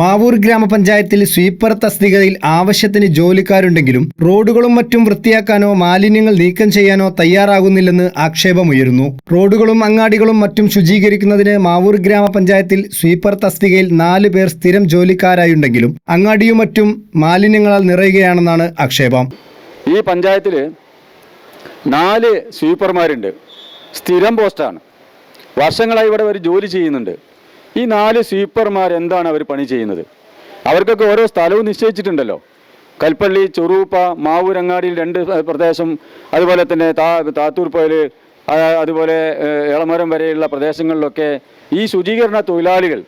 മാവൂർ ഗ്രാമപഞ്ചായത്തിൽ സ്വീപ്പർ തസ്തികയിൽ ആവശ്യത്തിന് ജോലിക്കാരുണ്ടെങ്കിലും റോഡുകളും മറ്റും വൃത്തിയാക്കാനോ മാലിന്യങ്ങൾ നീക്കം ചെയ്യാനോ തയ്യാറാകുന്നില്ലെന്ന് ആക്ഷേപമുയരുന്നു. റോഡുകളും അങ്ങാടികളും മറ്റും ശുചീകരിക്കുന്നതിന് മാവൂർ ഗ്രാമപഞ്ചായത്തിൽ സ്വീപ്പർ തസ്തികയിൽ നാല് പേർ സ്ഥിരം ജോലിക്കാരായുണ്ടെങ്കിലും അങ്ങാടിയും മറ്റും മാലിന്യങ്ങളാൽ നിറയുകയാണെന്നാണ് ആക്ഷേപം. ഈ പഞ്ചായത്തിൽ നാല് സ്വീപ്പർമാരുണ്ട്. സ്ഥിരം പോസ്റ്റാണ്. വർഷങ്ങളായി ഇവിടെ അവർ ജോലി ചെയ്യുന്നുണ്ട്. ഈ നാല് സ്വീപ്പർമാർ എന്താണ് അവർ പണി ചെയ്യുന്നത്? അവർക്കൊക്കെ ഓരോ സ്ഥലവും നിശ്ചയിച്ചിട്ടുണ്ടല്ലോ. കൽപ്പള്ളി ചെറൂപ്പ മാവൂരങ്ങാടിയിൽ രണ്ട് പ്രദേശം അതുപോലെ തന്നെ താ താത്തൂർ പോയൽ അതുപോലെ ഇളമരം വരെയുള്ള പ്രദേശങ്ങളിലൊക്കെ ഈ ശുചീകരണ തൊഴിലാളികൾ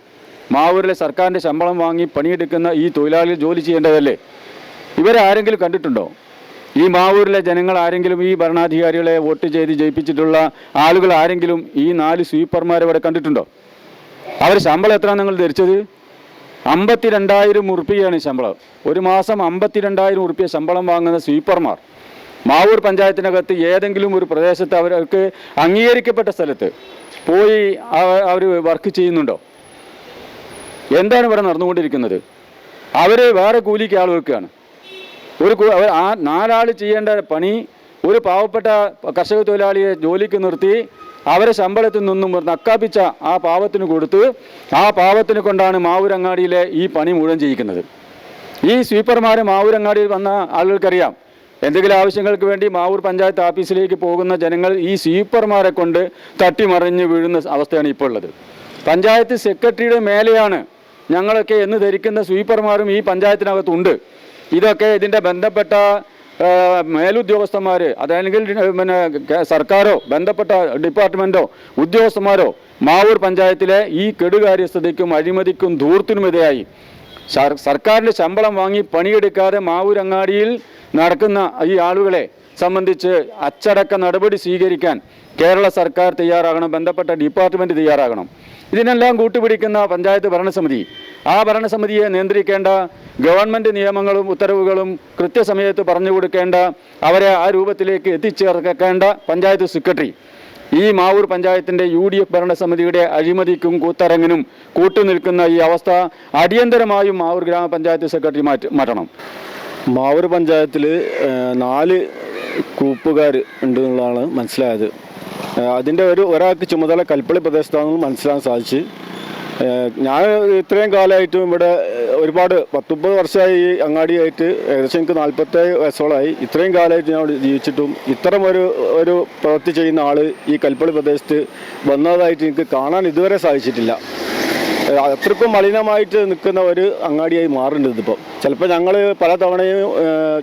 മാവൂരിലെ സർക്കാരിന്റെ ശമ്പളം വാങ്ങി പണിയെടുക്കുന്ന ഈ തൊഴിലാളികൾ ജോലി ചെയ്യേണ്ടതല്ലേ? ഇവരെ ആരെങ്കിലും കണ്ടിട്ടുണ്ടോ? ഈ മാവൂരിലെ ജനങ്ങൾ ആരെങ്കിലും ഈ ഭരണാധികാരികളെ വോട്ട് ചെയ്ത് ജയിപ്പിച്ചിട്ടുള്ള ആളുകൾ ആരെങ്കിലും ഈ നാല് സ്വീപ്പർമാരെ ഇവിടെ കണ്ടിട്ടുണ്ടോ? അവർ ശമ്പളം എത്രയാണ് നിങ്ങൾ ധരിച്ചത്? അമ്പത്തിരണ്ടായിരം ഉറുപ്പികയാണ് ശമ്പളം. ഒരു മാസം അമ്പത്തിരണ്ടായിരം ഉറുപ്പിക ശമ്പളം വാങ്ങുന്ന സ്വീപ്പർമാർ. മാവൂർ പഞ്ചായത്തിനകത്ത് ഏതെങ്കിലും ഒരു പ്രദേശത്ത് അവർക്ക് അംഗീകരിക്കപ്പെട്ട സ്ഥലത്ത് പോയി അവർ വർക്ക് ചെയ്യുന്നുണ്ടോ? എന്താണ് ഇവിടെ നടന്നുകൊണ്ടിരിക്കുന്നത്? അവർ വേറെ കൂലിക്ക് ആൾ വെക്കുകയാണ്. ഒരു നാലാൾ ചെയ്യേണ്ട പണി ഒരു പാവപ്പെട്ട കർഷക തൊഴിലാളിയെ ജോലിക്ക് നിർത്തി അവരെ ശമ്പളത്തിൽ നിന്നും നക്കാപ്പിച്ച ആ പാവത്തിന് കൊടുത്ത് ആ പാവത്തിന് കൊണ്ടാണ് മാവൂരങ്ങാടിയിലെ ഈ പണി മുഴുവൻ ചെയ്യിക്കുന്നത്. ഈ സ്വീപ്പർമാർ മാവൂരങ്ങാടിയിൽ വന്ന ആളുകൾക്കറിയാം എന്തെങ്കിലും ആവശ്യങ്ങൾക്ക് വേണ്ടി മാവൂർ പഞ്ചായത്ത് ഓഫീസിലേക്ക് പോകുന്ന ജനങ്ങൾ ഈ സ്വീപ്പർമാരെ കൊണ്ട് തട്ടിമറിഞ്ഞ് വീഴുന്ന അവസ്ഥയാണ് ഇപ്പോൾ ഉള്ളത്. പഞ്ചായത്ത് സെക്രട്ടറിയുടെ മേലെയാണ് ഞങ്ങളൊക്കെ എന്ന് ധരിക്കുന്ന സ്വീപ്പർമാരും ഈ പഞ്ചായത്തിനകത്തുണ്ട്. ഇതൊക്കെ ഇതിന്റെ ബന്ധപ്പെട്ട മേലുദ്യോഗസ്ഥന്മാർ അതല്ലെങ്കിൽ പിന്നെ സർക്കാരോ ബന്ധപ്പെട്ട ഡിപ്പാർട്ട്മെന്റോ ഉദ്യോഗസ്ഥന്മാരോ മാവൂർ പഞ്ചായത്തിലെ ഈ കെടുകാര്യസ്ഥതയ്ക്കും അഴിമതിക്കും ധൂർത്തിനുമെതിരായി സർ- സർക്കാരിന്റെ ശമ്പളം വാങ്ങി പണിയെടുക്കാതെ മാവൂരങ്ങാടിയിൽ നടക്കുന്ന ഈ ആളുകളെ സംബന്ധിച്ച് അച്ചടക്ക നടപടി സ്വീകരിക്കാൻ കേരള സർക്കാർ തയ്യാറാകണം ബന്ധപ്പെട്ട ഡിപ്പാർട്ട്മെന്റ് തയ്യാറാകണം. ഇതിനെല്ലാം കൂട്ടുപിടിക്കുന്ന പഞ്ചായത്ത് ഭരണസമിതി. ആ ഭരണസമിതിയെ നിയന്ത്രിക്കേണ്ട ഗവൺമെന്റ് നിയമങ്ങളും ഉത്തരവുകളും കൃത്യസമയത്ത് പറഞ്ഞു കൊടുക്കേണ്ട അവരെ ആ രൂപത്തിലേക്ക് എത്തിച്ചേർക്കേണ്ട പഞ്ചായത്ത് സെക്രട്ടറി. ഈ മാവൂർ പഞ്ചായത്തിന്റെ യു ഡി എഫ് ഭരണസമിതിയുടെ അഴിമതിക്കും കൂത്തരങ്ങിനും കൂട്ടുനിൽക്കുന്ന ഈ അവസ്ഥ അടിയന്തരമായും മാവൂർ ഗ്രാമപഞ്ചായത്ത് സെക്രട്ടറി മാറ്റി മാറ്റണം. മാവൂർ പഞ്ചായത്തിൽ നാല് ഗ്രൂപ്പുകാർ ഉണ്ട് എന്നുള്ളതാണ് മനസ്സിലായത് അതിന്റെ ഒരു ഒരാൾക്ക് ചുമതല കൽപ്പള്ളി പ്രദേശത്താണെന്ന് മനസ്സിലാക്കാൻ സാധിച്ചു. ഞാൻ ഇത്രയും കാലമായിട്ടും ഇവിടെ ഒരുപാട് പത്തൊമ്പത് വർഷമായി ഈ അങ്ങാടിയായിട്ട് ഏകദേശം എനിക്ക് നാൽപ്പത്തേഴ് വയസ്സോളമായി. ഇത്രയും കാലമായിട്ട് ഞാൻ ജീവിച്ചിട്ടും ഇത്തരം ഒരു ഒരു പ്രവൃത്തി ചെയ്യുന്ന ആൾ ഈ കൽപ്പള്ളി പ്രദേശത്ത് വന്നതായിട്ട് എനിക്ക് കാണാൻ ഇതുവരെ സാധിച്ചിട്ടില്ല. അത്രക്കും മലിനമായിട്ട് നിൽക്കുന്ന ഒരു അങ്ങാടിയായി മാറുന്നുണ്ട് ഇതിപ്പോൾ ചിലപ്പോൾ ഞങ്ങൾ പല തവണയും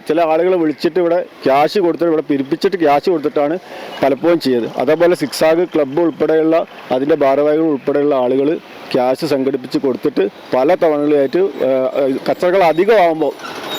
ചില ആളുകൾ വിളിച്ചിട്ട് ഇവിടെ ക്യാഷ് കൊടുത്തിട്ട് ഇവിടെ പിരിപ്പിച്ചിട്ട് ക്യാഷ് കൊടുത്തിട്ടാണ് പലപ്പോഴും ചെയ്തത്. അതേപോലെ സിക്സാഗ് ക്ലബ്ബ് ഉൾപ്പെടെയുള്ള അതിന്റെ ഭാരവാഹികൾ ഉൾപ്പെടെയുള്ള ആളുകൾ ക്യാഷ് സംഘടിപ്പിച്ച് കൊടുത്തിട്ട് പല തവണകളായിട്ട് കച്ചവടങ്ങൾ അധികമാകുമ്പോൾ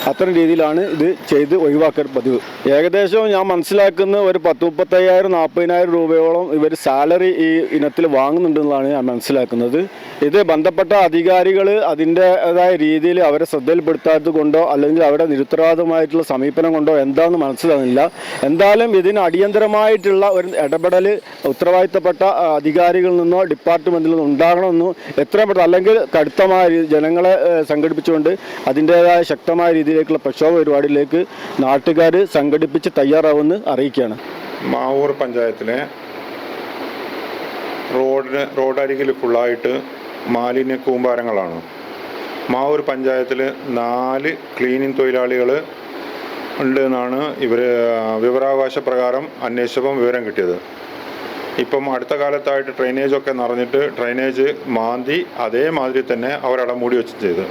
അത്തരം രീതിയിലാണ് ഇത് ചെയ്ത് ഒഴിവാക്കൽ പതിവ്. ഏകദേശം ഞാൻ മനസ്സിലാക്കുന്ന ഒരു പത്ത് മുപ്പത്തയ്യായിരം നാൽപ്പതിനായിരം രൂപയോളം ഇവർ സാലറി ഈ ഇനത്തിൽ വാങ്ങുന്നുണ്ടെന്നാണ് ഞാൻ മനസ്സിലാക്കുന്നത്. ഇത് ബന്ധപ്പെട്ട അധികാരികൾ അതിന്റെതായ രീതിയിൽ അവരെ ശ്രദ്ധയിൽപ്പെടുത്താത്തത് കൊണ്ടോ അല്ലെങ്കിൽ അവരുടെ നിരുത്തരവാദമായിട്ടുള്ള സമീപനം കൊണ്ടോ എന്താണെന്ന് മനസ്സിലാകുന്നില്ല. എന്തായാലും ഇതിന് അടിയന്തരമായിട്ടുള്ള ഒരു ഇടപെടൽ ഉത്തരവാദിത്തപ്പെട്ട അധികാരികളിൽ നിന്നോ ഡിപ്പാർട്ട്മെന്റിൽ നിന്നോ ഉണ്ടാകണമെന്നോ എത്രയും പെട്ടെന്ന് അല്ലെങ്കിൽ കടുത്തമായ ജനങ്ങളെ സംഘടിപ്പിച്ചുകൊണ്ട് അതിന്റെതായ ശക്തമായ രീതിയിലേക്കുള്ള പ്രക്ഷോഭ പരിപാടിയിലേക്ക് നാട്ടുകാർ സംഘടിപ്പിച്ച് തയ്യാറാവുമെന്ന് അറിയിക്കുകയാണ്. മാവൂർ പഞ്ചായത്തിലെ റോഡിന് റോഡരികിൽ ഫുള്ളായിട്ട് മാലിന്യ കൂമ്പാരങ്ങളാണ്. മാവൂർ പഞ്ചായത്തിൽ നാല് ക്ലീനിങ് തൊഴിലാളികൾ ഉണ്ട് എന്നാണ് ഇവർ വിവരാവകാശ പ്രകാരം അന്വേഷിച്ചപ്പം വിവരം കിട്ടിയത്. ഇപ്പം അടുത്ത കാലത്തായിട്ട് ഡ്രെയിനേജൊക്കെ നിറഞ്ഞിട്ട് ഡ്രെയിനേജ് മാന്തി അതേമാതിരി തന്നെ അവരവിടെ മൂടി വെച്ച് ചെയ്ത്.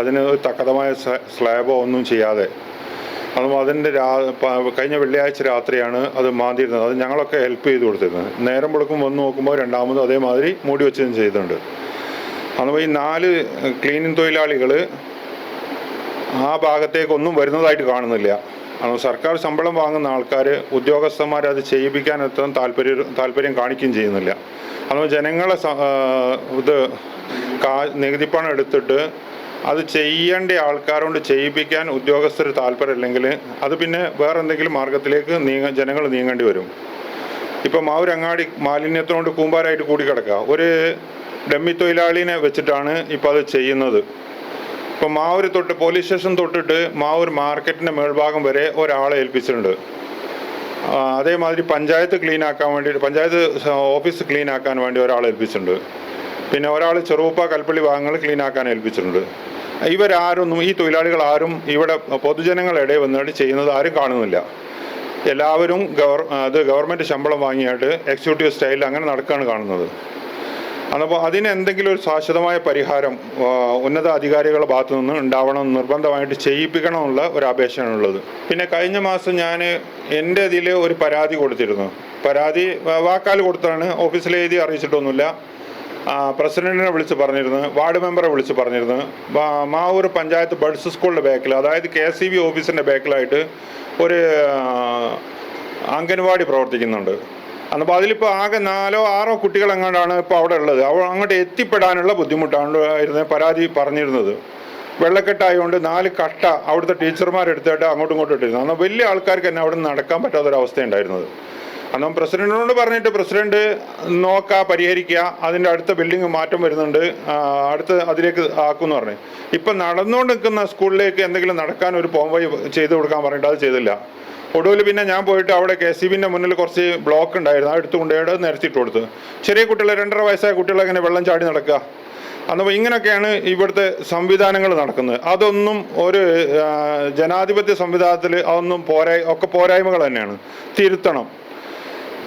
അതിന് തക്കതമായ സ്ലാബോ ഒന്നും ചെയ്യാതെ. അതും അതിന്റെ രാ കഴിഞ്ഞ വെള്ളിയാഴ്ച രാത്രിയാണ് അത് മാന്തിയിരുന്നത്. അത് ഞങ്ങളൊക്കെ ഹെൽപ്പ് ചെയ്ത് കൊടുത്തിരുന്നത്. നേരം വെളുക്കും വന്ന് നോക്കുമ്പോൾ രണ്ടാമതും അതേമാതിരി മൂടി വെച്ചതും ചെയ്തിട്ടുണ്ട്. അതുപോലെ ഈ നാല് ക്ലീനിങ് തൊഴിലാളികൾ ആ ഭാഗത്തേക്കൊന്നും വരുന്നതായിട്ട് കാണുന്നില്ല. സർക്കാർ ശമ്പളം വാങ്ങുന്ന ആൾക്കാർ ഉദ്യോഗസ്ഥന്മാർ അത് ചെയ്യിപ്പിക്കാൻ എത്ര താല്പര്യം താല്പര്യം കാണിക്കുകയും ചെയ്യുന്നില്ല. അതുപോലെ ജനങ്ങളെ ഇത് നികുതിപ്പണം എടുത്തിട്ട് അത് ചെയ്യേണ്ട ആൾക്കാരോട് ചെയ്യിപ്പിക്കാൻ ഉദ്യോഗസ്ഥർ താല്പര്യമില്ലെങ്കിൽ അത് പിന്നെ വേറെ എന്തെങ്കിലും മാർഗത്തിലേക്ക് നീങ്ങ ജനങ്ങൾ നീങ്ങേണ്ടി വരും. ഇപ്പം മാവൂരങ്ങാടി മാലിന്യത്തിനോട് കൂമ്പാരായിട്ട് കൂടിക്കിടക്കുക. ഒരു ഡമ്മി തൊഴിലാളിനെ വെച്ചിട്ടാണ് ഇപ്പോൾ അത് ചെയ്യുന്നത്. ഇപ്പം മാവൂർ തൊട്ട് പോലീസ് സ്റ്റേഷൻ തൊട്ടിട്ട് മാവൂർ മാർക്കറ്റിന്റെ മേൾഭാഗം വരെ ഒരാളെ ഏൽപ്പിച്ചിട്ടുണ്ട്. അതേമാതിരി പഞ്ചായത്ത് ക്ലീൻ ആക്കാൻ വേണ്ടി പഞ്ചായത്ത് ഓഫീസ് ക്ലീൻ ആക്കാൻ വേണ്ടി ഒരാളെ ഏൽപ്പിച്ചിട്ടുണ്ട്. പിന്നെ ഒരാൾ ചെറുപ്പ കൽപ്പള്ളി ഭാഗങ്ങൾ ക്ലീൻ ആക്കാൻ ഏൽപ്പിച്ചിട്ടുണ്ട്. ഇവരാരൊന്നും ഈ തൊഴിലാളികൾ ആരും ഇവിടെ പൊതുജനങ്ങളുടെ വന്നിട്ട് ചെയ്യുന്നത് ആരും കാണുന്നില്ല. എല്ലാവരും ഗവർ അത് ഗവൺമെന്റ് ശമ്പളം വാങ്ങിയായിട്ട് എക്സിക്യൂട്ടീവ് സ്റ്റൈലിൽ അങ്ങനെ നടക്കുകയാണ് കാണുന്നത്. അപ്പോൾ അതിന് എന്തെങ്കിലും ഒരു ശാശ്വതമായ പരിഹാരം ഉന്നത അധികാരികളുടെ ഭാഗത്തു നിന്ന് ഉണ്ടാവണം നിർബന്ധമായിട്ട് ചെയ്യിപ്പിക്കണമെന്നുള്ള ഒരു അപേക്ഷയാണുള്ളത് പിന്നെ കഴിഞ്ഞ മാസം ഞാൻ എന്റെ ഇതിൽ ഒരു പരാതി കൊടുത്തിരുന്നു. പരാതി വാക്കാൽ കൊടുത്താണ്. ഓഫീസിൽ എഴുതി അറിയിച്ചിട്ടൊന്നുമില്ല. പ്രസിഡന്റിനെ വിളിച്ച് പറഞ്ഞിരുന്നു വാർഡ് മെമ്പറെ വിളിച്ച് പറഞ്ഞിരുന്നു. മാവൂർ പഞ്ചായത്ത് ബഡ്സ് സ്കൂളിന്റെ ബാക്കിൽ അതായത് കെ എസ് സി ബി ഓഫീസിന്റെ ബാക്കിലായിട്ട് ഒരു അംഗൻവാടി പ്രവർത്തിക്കുന്നുണ്ട്. അപ്പോൾ അതിലിപ്പോൾ ആകെ നാലോ ആറോ കുട്ടികൾ എങ്ങാണ്ടാണ് ഇപ്പോൾ അവിടെ ഉള്ളത്. അവ അങ്ങോട്ട് എത്തിപ്പെടാനുള്ള ബുദ്ധിമുട്ടാണ് ആയിരുന്നു പരാതി പറഞ്ഞിരുന്നത്. വെള്ളക്കെട്ടായതുകൊണ്ട് നാല് കട്ട അവിടുത്തെ ടീച്ചർമാരെടുത്തിട്ട് അങ്ങോട്ടും ഇങ്ങോട്ടും ഇട്ടിരുന്നു. അന്ന് വലിയ ആൾക്കാർക്ക് തന്നെ അവിടെ നടക്കാൻ പറ്റാത്തൊരവസ്ഥ ഉണ്ടായിരുന്നത് അന്ന് പ്രസിഡന്റിനോട് പറഞ്ഞിട്ട് പ്രസിഡന്റ് നോക്കുക പരിഹരിക്കുക അതിന്റെ അടുത്ത ബിൽഡിംഗ് മാറ്റം വരുന്നുണ്ട് അടുത്ത അതിലേക്ക് ആക്കുമെന്ന് പറഞ്ഞു. ഇപ്പം നടന്നുകൊണ്ട് നിൽക്കുന്ന സ്കൂളിലേക്ക് എന്തെങ്കിലും നടക്കാൻ ഒരു പോംവഴി ചെയ്തു കൊടുക്കാൻ പറഞ്ഞിട്ട് അത് ചെയ്തില്ല. ഒടുവിൽ പിന്നെ ഞാൻ പോയിട്ട് അവിടെ കെ സി ബിന്റെ മുന്നിൽ കുറച്ച് ബ്ലോക്ക് ഉണ്ടായിരുന്നു അടുത്ത് എടുത്ത് കൊണ്ടുപോയിട്ട് നിരത്തിയിട്ട് കൊടുത്തു. ചെറിയ കുട്ടികളെ രണ്ടര വയസ്സായ കുട്ടികളെ ഇങ്ങനെ വെള്ളം ചാടി നടക്കുക. അന്നപ്പോൾ ഇങ്ങനെയൊക്കെയാണ് ഇവിടുത്തെ സംവിധാനങ്ങൾ നടക്കുന്നത്. അതൊന്നും ഒരു ജനാധിപത്യ സംവിധാനത്തിൽ അതൊന്നും പോരാ ഒക്കെ പോരായ്മകൾ തന്നെയാണ്. തിരുത്തണം.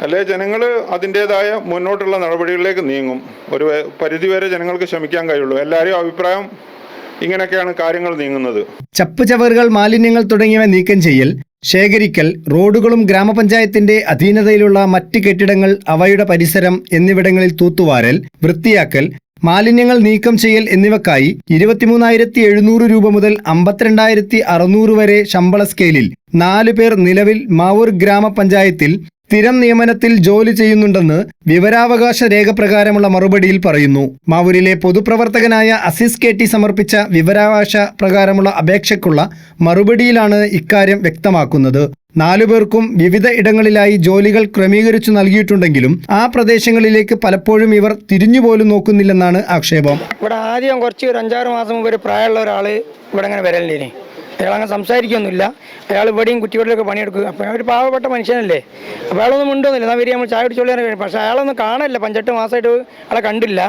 അല്ലെ ജനങ്ങൾ അതിന്റെതായ മുന്നോട്ടുള്ള നടപടികളിലേക്ക് നീങ്ങും. ഒരു പരിധിവരെ ജനങ്ങൾക്ക് ശ്രമിക്കാൻ കഴിയുള്ളൂ. എല്ലാവരെയും അഭിപ്രായം ഇങ്ങനെയൊക്കെയാണ് കാര്യങ്ങൾ നീങ്ങുന്നത്. ചപ്പ് ചവറുകൾ മാലിന്യങ്ങൾ തുടങ്ങിയവ നീക്കം ചെയ്യൽ ശേഖരിക്കൽ റോഡുകളും ഗ്രാമപഞ്ചായത്തിന്റെ അധീനതയിലുള്ള മറ്റ് കെട്ടിടങ്ങൾ അവയുടെ പരിസരം എന്നിവിടങ്ങളിൽ തൂത്തുവാരൽ വൃത്തിയാക്കൽ മാലിന്യങ്ങൾ നീക്കം ചെയ്യൽ എന്നിവക്കായി ഇരുപത്തിമൂന്നായിരത്തി എഴുന്നൂറ് രൂപ മുതൽ അമ്പത്തിരണ്ടായിരത്തി അറുന്നൂറ് വരെ ശമ്പള സ്കെയിലിൽ നാലു പേർ നിലവിൽ മാവൂർ ഗ്രാമപഞ്ചായത്തിൽ സ്ഥിരം നിയമനത്തിൽ ജോലി ചെയ്യുന്നുണ്ടെന്ന് വിവരാവകാശ രേഖ പ്രകാരമുള്ള മറുപടിയിൽ പറയുന്നു. മാവൂരിലെ പൊതുപ്രവർത്തകനായ അസിസ് കെ ടി സമർപ്പിച്ച വിവരാവകാശ പ്രകാരമുള്ള അപേക്ഷയ്ക്കുള്ള മറുപടിയിലാണ് ഇക്കാര്യം വ്യക്തമാക്കുന്നത്. നാലുപേർക്കും വിവിധ ഇടങ്ങളിലായി ജോലികൾ ക്രമീകരിച്ചു നൽകിയിട്ടുണ്ടെങ്കിലും ആ പ്രദേശങ്ങളിലേക്ക് പലപ്പോഴും ഇവർ തിരിഞ്ഞുപോലും നോക്കുന്നില്ലെന്നാണ് ആക്ഷേപം. ഇവിടെ ആദ്യം കുറച്ച് ഒരു അഞ്ചാറ് മാസം മുമ്പ് ഒരു പ്രായമുള്ള ഒരാൾ ഇവിടെ അങ്ങനെ വരലില്ലേ അയാൾ അങ്ങനെ സംസാരിക്കൊന്നുമില്ല. അയാൾ ഇവിടെയും കുറ്റികളിലൊക്കെ പണിയെടുക്കുക അപ്പോൾ ഒരു പാവപ്പെട്ട മനുഷ്യനല്ലേ. അപ്പോൾ അയാളൊന്നും ഉണ്ടോന്നില്ല എന്നാൽ വരി നമ്മൾ ചായ കുടിച്ചോളി കഴിഞ്ഞു പക്ഷേ അയാളൊന്നും കാണാനില്ല പഞ്ചെട്ട് മാസമായിട്ട് അയാളെ കണ്ടില്ല.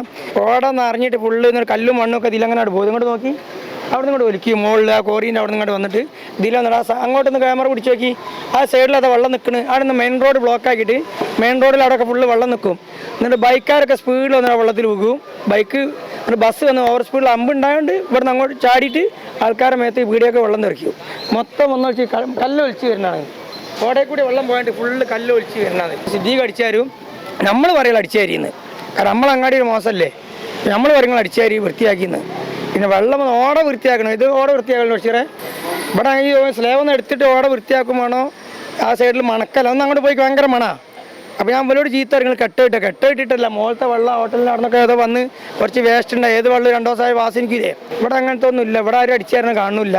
ഓടന്ന് അറിഞ്ഞിട്ട് ഫുള്ള് ഇന്നൊരു കല്ലും മണ്ണൊക്കെ ഇതിലങ്ങനെ പോകും ഇങ്ങോട്ട് നോക്കി. അവിടെ നിന്ന് ഒലിക്കും മുകളിൽ ആ കോറീന്റെ അവിടെ നിന്ന് ഇങ്ങോട്ട് വന്നിട്ട് ഇതിൽ ആ അങ്ങോട്ടൊന്ന് ക്യാമറ പിടിച്ച് നോക്കി. ആ സൈഡിൽ അത് വെള്ളം നിൽക്കുന്നു അവിടെ നിന്ന് മെയിൻ റോഡ് ബ്ലോക്ക് ആക്കിയിട്ട് മെയിൻ റോഡിൽ അവിടെയൊക്കെ ഫുള്ള് വെള്ളം നിൽക്കും എന്നിട്ട് ബൈക്കാരൊക്കെ സ്പീഡിൽ വന്നിട്ട് ആ വെള്ളത്തിൽ പോകും ബൈക്ക് എന്നിട്ട് ബസ് വന്ന് ഓവർ സ്പീഡിൽ അമ്പ് ഉണ്ടായതുകൊണ്ട് ഇവിടെ നിന്ന് അങ്ങോട്ട് ചാടിയിട്ട് ആൾക്കാരുടെ മേത്ത് വീടിയൊക്കെ വെള്ളം തെറിക്കും. മൊത്തം ഒന്ന് ഒഴിച്ച് ക- കല്ല് ഒലിച്ച് വരുന്നതാണ്. ഓടെ കൂടി വെള്ളം പോയിട്ട് ഫുള്ള് കല്ല് ഒലിച്ച് വരുന്നതാണ്. സിദ്ദീഖ് അടിച്ചാരും നമ്മൾ പറയുക അടിച്ചാരിന്ന്. കാരണം നമ്മൾ അങ്ങാടി ഒരു മോശമല്ലേ നമ്മൾ പറയുന്നത് അടിച്ചാരി വൃത്തിയാക്കിയെന്ന് പിന്നെ വെള്ളം ഓട വൃത്തിയാക്കണം? ഇത് ഓട വൃത്തിയാക്കണം പക്ഷേ ഇവിടെ ഈ സ്ലേവ് ഒന്ന് എടുത്തിട്ട് ഓട വൃത്തിയാക്കുമാണോ ആ സൈഡിൽ മണക്കല്ല ഒന്ന് അങ്ങോട്ട് പോയി ഭയങ്കര മണ. അപ്പോൾ ഞാൻ ഇവരോട് ചീത്ത നിങ്ങൾ കെട്ടിട്ട് കെട്ടിട്ടിട്ടല്ല മോളത്തെ വെള്ളം ഹോട്ടലിൽ നടന്നൊക്കെ ഏതോ വന്ന് കുറച്ച് വേസ്റ്റ് ഉണ്ട് ഏത് വെള്ളം രണ്ടോ ദിവസമായി വാസനിക്കില്ലേ? ഇവിടെ അങ്ങനത്തെ ഒന്നും ഇല്ല ഇവിടെ ആരും അടിച്ചേരണം കാണുന്നില്ല.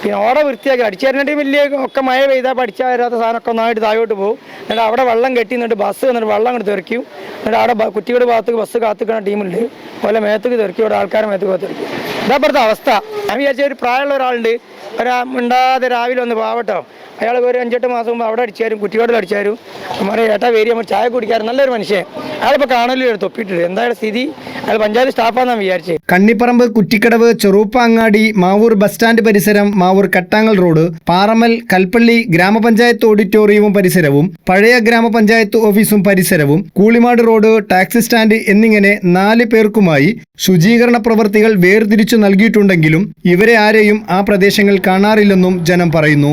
പിന്നെ ഓടെ വൃത്തിയാക്കി അടിച്ചേരനായിട്ട് വലിയ ഒക്കെ മഴ പെയ്താൽ പഠിച്ചാൽ വരാത്ത സാധനമൊക്കെ ഒന്നായിട്ട് താഴോട്ട് പോകും. എന്നിട്ട് അവിടെ വെള്ളം കെട്ടി എന്നിട്ട് ബസ് എന്നിട്ട് വെള്ളം അങ്ങോട്ട് തെറിക്കും. എന്നിട്ട് അവിടെ കുറ്റിയുടെ ഭാഗത്തേക്ക് ബസ് കാത്തുക്കുന്ന ടീമുണ്ട് പോലെ മേത്തേക്ക് തെറിക്കും ഇവിടെ ആൾക്കാരെ മേത്തേക്ക് തെറിക്കും. ഇതാ ഇപ്പോഴത്തെ അവസ്ഥ. ഞാൻ വിചാരിച്ച ഒരു പ്രായമുള്ള ഒരാളുണ്ട്. ഒരാ മിണ്ടാതെ രാവിലെ ഒന്ന് പാവട്ടോ. അയാൾ ഒരു അഞ്ചെട്ട് മാസം മുമ്പ് അവിടെ അടിച്ചാരും കുറ്റിയോടിൽ അടിച്ചാരും. നമ്മുടെ ഏട്ടാ വേരി നമ്മൾ ചായ കുടിക്കാറ് നല്ലൊരു മനുഷ്യൻ. അയാളിപ്പോൾ കാണലിൽ തൊപ്പിട്ടിട്ട്? എന്തായാലും സ്ഥിതി? അയാൾ പഞ്ചായത്ത് സ്റ്റാഫാന്നാണ് വിചാരിച്ചത് കണ്ണിപ്പറമ്പ് കുറ്റിക്കടവ് ചെറുപ്പ അങ്ങാടി മാവൂർ ബസ് സ്റ്റാൻഡ് പരിസരം മാവൂർ കട്ടാങ്ങൽ റോഡ് പാറമൽ കൽപ്പള്ളി ഗ്രാമപഞ്ചായത്ത് ഓഡിറ്റോറിയവും പരിസരവും പഴയ ഗ്രാമപഞ്ചായത്ത് ഓഫീസും പരിസരവും കൂളിമാട് റോഡ് ടാക്സി സ്റ്റാൻഡ് എന്നിങ്ങനെ നാല് പേർക്കുമായി ശുചീകരണ പ്രവർത്തികൾ വേർതിരിച്ചു നൽകിയിട്ടുണ്ടെങ്കിലും ഇവരെ ആരെയും ആ പ്രദേശങ്ങൾ കാണാറില്ലെന്നും ജനം പറയുന്നു.